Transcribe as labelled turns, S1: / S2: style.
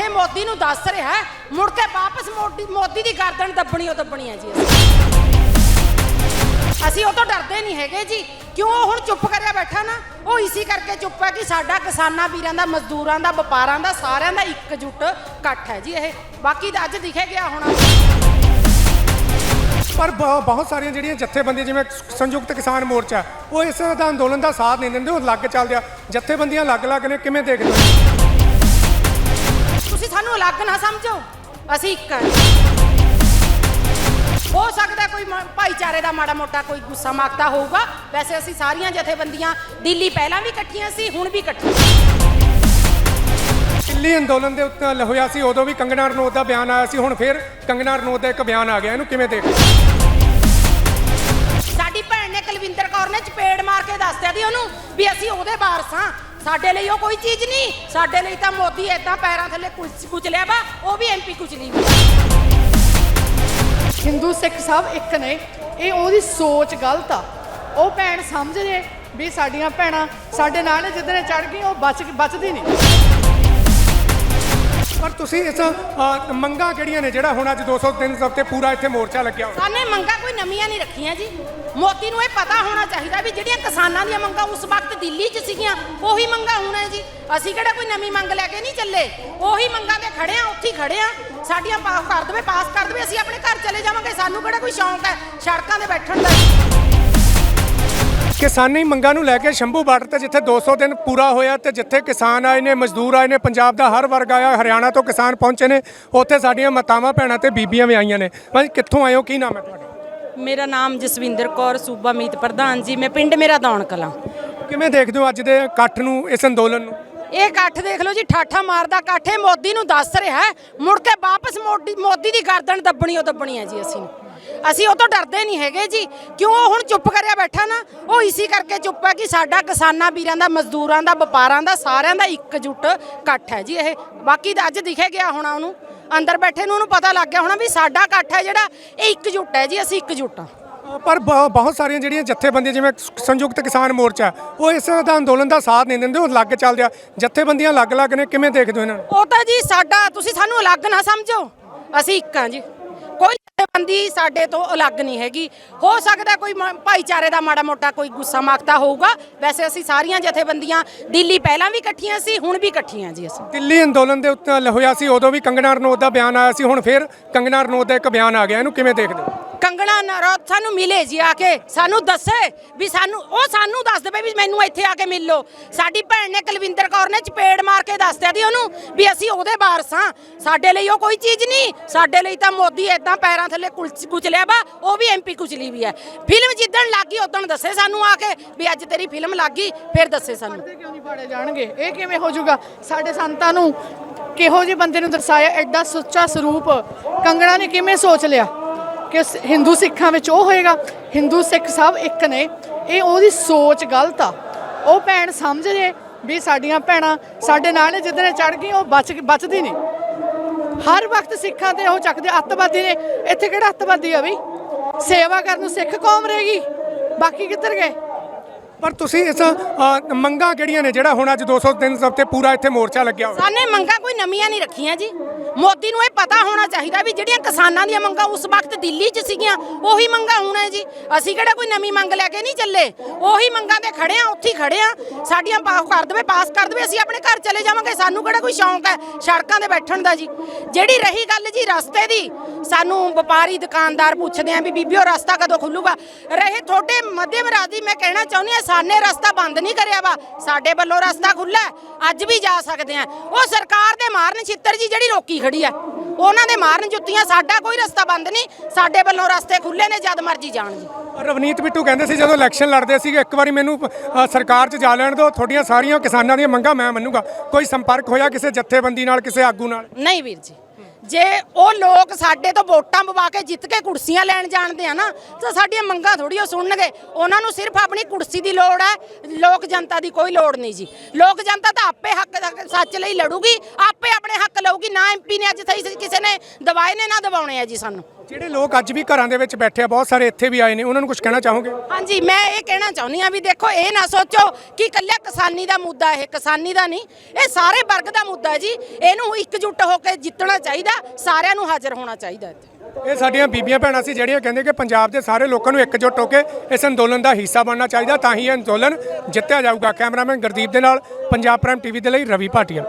S1: ਬੈਠੇ ਮੋਦੀ ਨੂੰ ਦੱਸ ਰਿਹਾ ਹੈ, ਮੁੜ ਕੇ ਵਾਪਸ ਮੋਦੀ ਮੋਦੀ ਦੀ ਗਰਦਨ ਦੱਬਣੀ ਉਹ ਦੱਬਣੀ ਹੈ ਜੀ। ਅਸੀਂ। ਅਸੀਂ ਉਹ ਤੋਂ ਡਰਦੇ ਨਹੀਂ ਹੈਗੇ ਜੀ। ਕਿਉਂ ਉਹ ਹੁਣ ਚੁੱਪ ਕਰਿਆ ਬੈਠਾ ਨਾ? ਉਹ ਇਸੇ ਕਰਕੇ ਚੁੱਪ ਹੈ ਕਿ ਸਾਡਾ ਕਿਸਾਨਾਂ ਵੀਰਾਂ ਦਾ ਮਜ਼ਦੂਰਾਂ ਦਾ ਵਪਾਰਾਂ ਦਾ ਸਾਰਿਆਂ ਦਾ ਇਕਜੁੱਟ ਇਕੱਠ ਹੈ ਜੀ ਇਹ। ਬਾਕੀ ਤਾਂ ਅੱਜ ਦਿਖੇ ਗਿਆ ਹੋਣਾ।
S2: ਪਰ ਬ- ਬਹੁਤ ਸਾਰੀਆਂ ਜਿਹੜੀਆਂ ਜਥੇਬੰਦੀਆਂ ਜਿਵੇਂ ਸੰਯੁਕਤ ਕਿਸਾਨ ਮੋਰਚਾ ਉਹ ਇਸ ਦਾ ਅੰਦੋਲਨ ਦਾ ਸਾਥ ਨਹੀਂ ਦਿੰਦੇ ਉਹ ਅਲੱਗ ਚੱਲਦੇ ਆ। ਜਥੇਬੰਦੀਆਂ ਅਲੱਗ-ਅਲੱਗ ਨੇ ਕਿਵੇਂ ਦੇਖਦੇ ਹੋ?
S1: ਤੁਸੀਂ ਸਾਨੂੰ ਅਲੱਗ ਨਾ ਸਮਝੋ। ਅਸੀਂ ਇੱਕ ਹਾਂ। ਹੋ ਸਕਦਾ ਕੋਈ ਮ- ਭਾਈਚਾਰੇ ਦਾ ਮਾੜਾ ਮੋਟਾ ਕੋਈ ਗੁੱਸਾ ਮਾਗਦਾ ਹੋਊਗਾ। ਵੈਸੇ ਅਸੀਂ ਸਾਰੀਆਂ ਜਥੇਬੰਦੀਆਂ ਦਿੱਲੀ ਪਹਿਲਾਂ ਵੀ ਇਕੱਠੀਆਂ ਸੀ ਹੁਣ ਵੀ ਇਕੱਠੀਆਂ
S2: ਦਿੱਲੀ ਅੰਦੋਲਨ ਦੇ ਉੱਤੇ ਹੋਇਆ ਸੀ ਉਦੋਂ ਵੀ ਕੰਗਨਾ ਰਣੌਤ ਦਾ ਬਿਆਨ ਆਇਆ ਸੀ ਹੁਣ ਫਿਰ ਕੰਗਨਾ ਰਣੌਤ ਦਾ ਇੱਕ ਬਿਆਨ ਆ ਗਿਆ। ਇਹਨੂੰ ਕਿਵੇਂ ਦੇਖਦੇ ਹੋ?
S1: ਸਾਡੀ ਭੈਣ ਨੇ ਕੁਲਵਿੰਦਰ ਕੌਰ ਨੇ ਚਪੇੜ ਮਾਰ ਕੇ ਦੱਸਦਿਆ ਦੀ ਉਹਨੂੰ ਵੀ ਅਸੀਂ ਉਹਦੇ ਵਾਰਸ ਹਾਂ। ਸਾਡੇ ਲਈ ਉਹ ਕੋਈ ਚੀਜ਼ ਨਹੀਂ। ਸਾਡੇ ਲਈ ਤਾਂ ਮੋਦੀ ਏਦਾਂ ਪੈਰਾਂ ਥੱਲੇ ਕੁਚ- ਕੁਚਲਿਆ ਵਾ ਉਹ ਵੀ ਐਮਪੀ ਕੁਚਲੀ
S3: ਹਿੰਦੂ ਸਿੱਖ ਸਭ ਇੱਕ ਨੇ ਇਹ ਉਹਦੀ ਸੋਚ ਗਲਤ ਆ। ਉਹ ਭੈਣ ਸਮਝ ਜੇ ਵੀ ਸਾਡੀਆਂ ਭੈਣਾਂ ਸਾਡੇ ਨਾਲ ਜਿੱਦਣੇ ਚੜ ਗਈ ਉਹ ਬਚ ਬਚਦੀ ਨਹੀਂ।
S2: ਪਰ ਤੁਸੀਂ ਇਸ ਮੰਗਾਂ ਕਿਹੜੀਆਂ ਨੇ ਜਿਹੜਾ ਹੁਣ ਅੱਜ 203 ਹਫ਼ਤੇ ਪੂਰਾ ਇੱਥੇ ਮੋਰਚਾ ਲੱਗਿਆ ਹੋਇਆ?
S1: ਸਾਨੇ ਮੰਗਾਂ ਕੋਈ ਨਵੀਆਂ ਨਹੀਂ ਰੱਖੀਆਂ ਜੀ। ਮੋਦੀ ਨੂੰ ਇਹ ਪਤਾ ਹੋਣਾ ਚਾਹੀਦਾ ਵੀ ਜਿਹੜੀਆਂ ਕਿਸਾਨਾਂ ਦੀਆਂ ਮੰਗਾਂ ਉਸ ਵਕਤ ਦਿੱਲੀ 'ਚ ਸੀਗੀਆਂ, ਉਹੀ ਮੰਗਾਂ ਹੁਣ ਹੈ ਜੀ। ਅਸੀਂ ਕਿਹੜਾ ਕੋਈ ਨਵੀਂ ਮੰਗ ਲੈ ਕੇ ਨਹੀਂ ਚੱਲੇ? ਉਹੀ ਮੰਗਾਂ ਤੇ ਖੜੇ ਆ ਉੱਥੇ ਖੜੇ ਆ ਸਾਡੀਆਂ ਪਾਸ ਕਰ ਦੇਵੇ, ਪਾਸ ਕਰ ਦੇਵੇ, ਅਸੀਂ ਆਪਣੇ ਘਰ ਚਲੇ ਜਾਵਾਂਗੇ। ਸਾਨੂੰ ਕਿਹੜਾ ਕੋਈ ਸ਼ੌਂਕ ਹੈ ਸੜਕਾਂ ਤੇ ਬੈਠਣ ਦਾ?
S2: ਕਿਸਾਨੀ ਮੰਗਾਂ ਨੂੰ ਲੈ ਕੇ ਸ਼ੰਭੂ ਬਾਰਡਰ ਤੇ ਜਿੱਥੇ 200 ਦਿਨ ਪੂਰਾ ਹੋਇਆ ਤੇ ਜਿੱਥੇ ਕਿਸਾਨ ਆਏ ਨੇ, ਮਜ਼ਦੂਰ ਆਏ ਨੇ, ਪੰਜਾਬ ਦਾ ਹਰ ਵਰਗ ਆਇਆ, ਹਰਿਆਣਾ ਤੋਂ ਕਿਸਾਨ ਪਹੁੰਚੇ ਨੇ, ਉੱਥੇ ਸਾਡੀਆਂ ਮਾਤਾਵਾਂ, ਭੈਣਾਂ ਤੇ ਬੀਬੀਆਂ ਵੀ ਆਈਆਂ ਨੇ। ਭਾਈ, ਕਿੱਥੋਂ ਆਏ ਹੋ? ਕੀ ਨਾਮ ਹੈ ਤੁਹਾਡਾ?
S1: ਮੇਰਾ ਨਾਮ ਜਸਵਿੰਦਰ ਕੌਰ ਸੂਬਾ ਮੀਤ ਪ੍ਰਧਾਨ ਜੀ। ਮੈਂ ਪਿੰਡ ਮੇਰਾ ਦੌਣ ਕਲਾਂ।
S2: ਕਿਵੇਂ ਦੇਖਦੇ ਹੋ ਅੱਜ ਦੇ ਇਕੱਠ ਨੂੰ ਇਸ ਅੰਦੋਲਨ ਨੂੰ?
S1: ਇਹ ਇਕੱਠ ਦੇਖ ਲਓ ਜੀ ਠਾਠਾ ਮਾਰਦਾ ਇਕੱਠ। ਇਹ ਮੋਦੀ ਨੂੰ ਦੱਸ ਰਿਹਾ ਹੈ, ਮੁੜ ਕੇ ਵਾਪਸ ਮੋਦੀ ਮੋਦੀ ਦੀ ਗਰਦਨ ਦੱਬਣੀ ਉਹ ਦੱਬਣੀ ਹੈ ਜੀ ਅਸੀਂ ਅਸੀਂ ਉਹ ਤੋਂ ਡਰਦੇ ਨਹੀਂ ਹੈਗੇ ਜੀ। ਕਿਉਂ ਉਹ ਹੁਣ ਚੁੱਪ ਕਰਿਆ ਬੈਠਾ ਨਾ? ਉਹ ਇਸੇ ਕਰਕੇ ਚੁੱਪ ਹੈ ਕਿ ਸਾਡਾ ਕਿਸਾਨਾਂ ਵੀਰਾਂ ਦਾ ਮਜ਼ਦੂਰਾਂ ਦਾ ਵਪਾਰਾਂ ਦਾ ਸਾਰਿਆਂ ਦਾ ਇਕਜੁੱਟ ਇਕੱਠ ਹੈ ਜੀ ਇਹ। ਬਾਕੀ ਤਾਂ ਅੱਜ ਦਿਖੇ ਗਿਆ ਹੋਣਾ ਉਹਨੂੰ। ਅੰਦਰ ਬੈਠੇ ਨੂੰ ਉਹਨੂੰ ਪਤਾ ਲੱਗ ਗਿਆ ਹੋਣਾ ਵੀ ਸਾਡਾ ਇਕੱਠ ਹੈ ਜਿਹੜਾ ਇਹ ਇਕਜੁੱਟ ਹੈ ਜੀ ਅਸੀਂ ਇਕਜੁੱਟ
S2: ਅ, ਪਰ ਬਹੁਤ ਸਾਰੀਆਂ ਜਿਹੜੀਆਂ ਜਥੇਬੰਦੀਆਂ ਜਿਵੇਂ ਸੰਯੁਕਤ ਕਿਸਾਨ ਮੋਰਚਾ ਉਹ ਇਸ ਦਾ ਅੰਦੋਲਨ ਦਾ ਸਾਥ ਨਹੀਂ ਦਿੰਦੇ ਉਹ ਲੱਗ ਚੱਲਦੇ ਆ ਜਥੇਬੰਦੀਆਂ ਅਲੱਗ-ਅਲੱਗ ਨੇ ਕਿਵੇਂ ਦੇਖਦੇ ਹੋ ਇਹਨਾਂ ਨੂੰ?
S1: ਉਹ ਤਾਂ ਜੀ ਸਾਡਾ ਤੁਸੀਂ ਸਾਨੂੰ ਅਲੱਗ ਨਾ ਸਮਝੋ। ਅਸੀਂ ਇੱਕ ਹਾਂ ਜੀ। ਕੋਈ ਸਾਡੇ ਤੋਂ ਅਲੱਗ ਨਹੀਂ ਹੈਗੀ। ਹੋ ਸਕਦਾ ਕੋਈ ਭਾਈਚਾਰੇ ਦਾ ਮਾੜਾ ਮੋਟਾ ਕੋਈ ਗੁੱਸਾ ਮਾਗਦਾ ਹੋਊਗਾ। ਵੈਸੇ ਅਸੀਂ ਸਾਰੀਆਂ ਜਥੇਬੰਦੀਆਂ ਦਿੱਲੀ ਪਹਿਲਾਂ ਵੀ ਇਕੱਠੀਆਂ ਸੀ, ਹੁਣ ਵੀ ਇਕੱਠੀਆਂ ਜੀ ਅਸੀਂ।
S2: ਦਿੱਲੀ ਅੰਦੋਲਨ ਦੇ ਉੱਤੇ ਹੋਇਆ ਸੀ, ਉਦੋਂ ਵੀ ਕੰਗਨਾ ਰਣੌਤ ਦਾ ਬਿਆਨ ਆਇਆ ਸੀ, ਹੁਣ ਫਿਰ ਕੰਗਨਾ ਰਣੌਤ ਦਾ ਇੱਕ ਬਿਆਨ ਆ ਗਿਆ। ਇਹਨੂੰ ਕਿਵੇਂ ਦੇਖਦੇ ਹੋ?
S1: ਕੰਗਣਾ ਨਰੋਤ ਸਾਨੂੰ ਮਿਲੇ ਜੀ ਆ ਕੇ। ਸਾਨੂੰ ਦੱਸੇ ਵੀ ਸਾਨੂੰ ਉਹ ਸਾਨੂੰ ਦੱਸ ਦੇਵੇ ਵੀ ਮੈਨੂੰ ਇੱਥੇ ਆ ਕੇ ਮਿਲ। ਲਓ ਸਾਡੀ ਭੈਣ ਨੇ ਕੁਲਵਿੰਦਰ ਕੌਰ ਨੇ ਚਪੇੜ ਮਾਰ ਕੇ ਦੱਸ ਦੀ ਉਹਨੂੰ ਵੀ ਅਸੀਂ ਉਹਦੇ ਵਾਰਸ ਹਾਂ। ਸਾਡੇ ਲਈ ਉਹ ਕੋਈ ਚੀਜ਼ ਨਹੀਂ। ਸਾਡੇ ਲਈ ਤਾਂ ਮੋਦੀ ਏਦਾਂ ਪੈਰਾਂ ਥੱਲੇ ਕੁਚਲਿਆ ਵਾ, ਉਹ ਵੀ ਐਮਪੀ ਕੁਚਲੀ ਵੀ ਹੈ। ਫਿਲਮ ਜਿੱਦਣ ਲੱਗੀ ਉਦੋਂ ਦੱਸੇ ਸਾਨੂੰ ਆ ਕੇ ਵੀ ਅੱਜ ਤੇਰੀ ਫਿਲਮ ਲੱਗੀ ਫਿਰ ਦੱਸੇ ਸਾਨੂੰ।
S3: ਪੜਦੇ ਕਿਉਂ ਨਹੀਂ ਪਾੜੇ ਜਾਣਗੇ? ਇਹ ਕਿਵੇਂ ਹੋ ਜਾਊਗਾ? ਸਾਡੇ ਸੰਤਾਂ ਨੂੰ ਕਿਹੋ ਜਿਹੇ ਬੰਦੇ ਨੂੰ ਦਰਸਾਇਆ ਐਡਾ ਸੁੱਚਾ ਸਰੂਪ? ਕੰਗਣਾ ਨੇ ਕਿਵੇਂ ਸੋਚ ਲਿਆ? ਕਿ ਹਿੰਦੂ ਸਿੱਖਾਂ ਵਿੱਚ ਉਹ ਹੋਏਗਾ। ਹਿੰਦੂ ਸਿੱਖ ਸਭ ਇੱਕ ਨੇ। ਇਹ ਉਹਦੀ ਸੋਚ ਗਲਤ ਆ। ਉਹ ਭੈਣ ਸਮਝ ਜੇ ਵੀ ਸਾਡੀਆਂ ਭੈਣਾਂ ਸਾਡੇ ਨਾਲ ਜਿੱਦਣੇ ਚੜ ਗਈ ਉਹ ਬਚ ਬਚਦੀ ਨਹੀਂ। ਹਰ ਵਕਤ ਸਿੱਖਾਂ ਤੇ ਉਹ ਚੱਕਦੇ ਅੱਤਵਾਦੀ ਨੇ। ਇੱਥੇ ਕਿਹੜਾ ਅੱਤਵਾਦੀ ਆ ਬਈ? ਸੇਵਾ ਕਰਨ ਨੂੰ ਸਿੱਖ ਕੌਮ ਰਹੇਗੀ। ਬਾਕੀ ਕਿੱਧਰ ਗਏ?
S2: ਪਰ ਤੁਸੀਂ ਇਸ ਮੰਗਾਂ ਕਿਹੜੀਆਂ ਨੇ? ਜਿਹੜਾ ਹੁਣ ਅੱਜ 203 ਹਫ਼ਤੇ ਪੂਰਾ ਇੱਥੇ ਮੋਰਚਾ ਲੱਗਿਆ ਹੋਇਆ।
S1: ਸਾਨੇ ਮੰਗਾਂ ਕੋਈ ਨਵੀਆਂ ਨਹੀਂ ਰੱਖੀਆਂ ਜੀ। ਮੋਦੀ ਨੂੰ ਇਹ ਪਤਾ ਹੋਣਾ ਚਾਹੀਦਾ ਵੀ ਜਿਹੜੀਆਂ ਕਿਸਾਨਾਂ ਦੀਆਂ ਮੰਗਾਂ ਉਸ ਵਕਤ ਦਿੱਲੀ 'ਚ ਸੀਗੀਆਂ, ਉਹੀ ਮੰਗਾਂ ਹੁਣ ਹੈ ਜੀ। ਅਸੀਂ ਕਿਹੜਾ ਕੋਈ ਨਵੀਂ ਮੰਗ ਲੈ ਕੇ ਨਹੀਂ ਚੱਲੇ? ਉਹੀ ਮੰਗਾਂ ਤੇ ਖੜੇ ਆ, ਉੱਥੇ ਹੀ ਖੜੇ ਆ। ਸਾਡੀਆਂ ਪਾਸ ਕਰ ਦੇਵੇ, ਪਾਸ ਕਰ ਦੇਵੇ, ਅਸੀਂ ਆਪਣੇ ਘਰ ਚਲੇ ਜਾਵਾਂਗੇ। ਸਾਨੂੰ ਕਿਹੜਾ ਕੋਈ ਸ਼ੌਂਕ ਹੈ ਸੜਕਾਂ ਤੇ ਬੈਠਣ ਦਾ ਜੀ? ਜਿਹੜੀ ਰਹੀ ਗੱਲ ਜੀ ਰਸਤੇ ਦੀ, ਸਾਨੂੰ ਵਪਾਰੀ ਦੁਕਾਨਦਾਰ ਪੁੱਛਦੇ ਆ ਵੀ ਬੀਬੀਓ ਰਸਤਾ ਕਦੋਂ ਖੁੱਲੂਗਾ? ਰਹੇ ਤੁਹਾਡੇ ਮੱਧਮ ਰਾਜੀ ਮੈਂ ਕਹਿਣਾ ਚਾਹੁੰਦੀ ਆ ਸਾਨੇ ਰਸਤਾ ਬੰਦ ਨਹੀਂ ਕਰਿਆ ਵਾ। ਸਾਡੇ ਵੱਲੋਂ ਰਸਤਾ ਖੁੱਲਾ ਅੱਜ ਵੀ ਜਾ ਸਕਦੇ ਆ। ਉਹ ਸਰਕਾਰ ਦੇ ਮਾਰਨ ਛਿੱਤਰ ਜੀ ਜਿਹੜੀ ਰੋਕੀ ਖੜੀ ਆ ਉਹਨਾਂ ਦੇ ਮਾਰਨ ਜੁੱਤੀਆਂ ਸਾਡਾ ਕੋਈ ਰਸਤਾ ਬੰਦ ਨਹੀਂ। ਸਾਡੇ ਵੱਲੋਂ ਰਸਤੇ ਖੁੱਲੇ ਨੇ ਜਦ ਮਰਜ਼ੀ ਜਾਣ ਜੀ।
S2: ਰਵਨੀਤ ਬਿੱਟੂ ਕਹਿੰਦੇ ਸੀ ਜਦੋਂ ਇਲੈਕਸ਼ਨ ਲੜਦੇ ਸੀਗੇ ਇੱਕ ਵਾਰੀ ਮੈਨੂੰ ਅ, ਸਰਕਾਰ 'ਚ ਜਾ ਲੈਣ ਦਿਓ। ਤੁਹਾਡੀਆਂ ਸਾਰੀਆਂ ਕਿਸਾਨਾਂ ਦੀਆਂ ਮੰਗਾਂ ਮੈਂ ਮੰਨੂਗਾ। ਕੋਈ ਸੰਪਰਕ ਹੋਇਆ ਕਿਸੇ ਜਥੇਬੰਦੀ ਨਾਲ ਕਿਸੇ ਆਗੂ ਨਾਲ?
S1: ਨਹੀਂ ਵੀਰ ਜੀ। ਜੇ ਉਹ ਲੋਕ ਸਾਡੇ ਤੋਂ ਵੋਟਾਂ ਪਵਾ ਕੇ ਜਿੱਤ ਕੇ ਕੁਰਸੀਆਂ ਲੈਣ ਜਾਣਦੇ ਆ ਨਾ, ਤਾਂ ਸਾਡੀਆਂ ਮੰਗਾਂ ਥੋੜੀ ਉਹ ਸੁਣਨਗੇ। ਉਹਨਾਂ ਨੂੰ ਸਿਰਫ ਆਪਣੀ ਕੁਰਸੀ ਦੀ ਲੋੜ ਹੈ। ਲੋਕ ਜਨਤਾ ਦੀ ਕੋਈ ਲੋੜ ਨਹੀਂ ਜੀ। ਲੋਕ ਜਨਤਾ ਤਾਂ ਆਪੇ ਹੱਕ ਸੱਚ ਲਈ ਲੜੂਗੀ, ਆਪੇ ਆਪਣੇ ਹੱਕ ਲਊਗੀ। ਨਾ ਐਮਪੀ ਨੇ ਅੱਜ ਸਹੀ ਕਿਸੇ ਨੇ ਦਵਾਏ ਨੇ, ਨਾ ਦਵਾਉਣੇ ਆ ਜੀ ਸਾਨੂੰ।
S2: ਜਿਹੜੇ ਲੋਕ ਅੱਜ ਵੀ ਘਰਾਂ ਦੇ ਵਿੱਚ ਬੈਠੇ ਆ ਬਹੁਤ ਸਾਰੇ ਇੱਥੇ ਵੀ ਆਏ ਨੇ ਉਹਨਾਂ ਨੂੰ ਕੁਝ ਕਹਿਣਾ ਚਾਹੋਗੇ?
S1: ਹਾਂਜੀ ਮੈਂ ਇਹ ਕਹਿਣਾ ਚਾਹੁੰਦੀ ਆ ਵੀ ਦੇਖੋ ਇਹ ਨਾ ਸੋਚੋ ਕਿ ਇਕੱਲਾ ਕਿਸਾਨੀ ਦਾ ਮੁੱਦਾ ਇਹ ਕਿਸਾਨੀ ਦਾ ਨਹੀਂ ਇਹ ਸਾਰੇ ਵਰਗ ਦਾ ਮੁੱਦਾ ਜੀ। ਇਹਨੂੰ ਇਕਜੁੱਟ ਹੋ ਕੇ ਜਿੱਤਣਾ ਚਾਹੀਦਾ ਸਾਰਿਆਂ ਨੂੰ ਹਾਜ਼ਰ ਹੋਣਾ ਚਾਹੀਦਾ ਇੱਥੇ।
S2: ਇਹ ਸਾਡੀਆਂ ਬੀਬੀਆਂ ਭੈਣਾਂ ਸੀ ਜਿਹੜੀਆਂ ਕਹਿੰਦੇ ਕਿ ਪੰਜਾਬ ਦੇ ਸਾਰੇ ਲੋਕਾਂ ਨੂੰ ਇਕਜੁੱਟ ਹੋ ਕੇ ਇਸ ਅੰਦੋਲਨ ਦਾ ਹਿੱਸਾ ਬਣਨਾ ਚਾਹੀਦਾ ਤਾਂ ਹੀ ਇਹ ਅੰਦੋਲਨ ਜਿੱਤਿਆ ਜਾਊਗਾ। ਕੈਮਰਾਮੈਨ ਗੁਰਦੀਪ ਦੇ ਨਾਲ ਪੰਜਾਬ ਪ੍ਰਾਈਮ ਟੀਵੀ ਦੇ ਲਈ ਰਵੀ ਭਾਟੀਆ।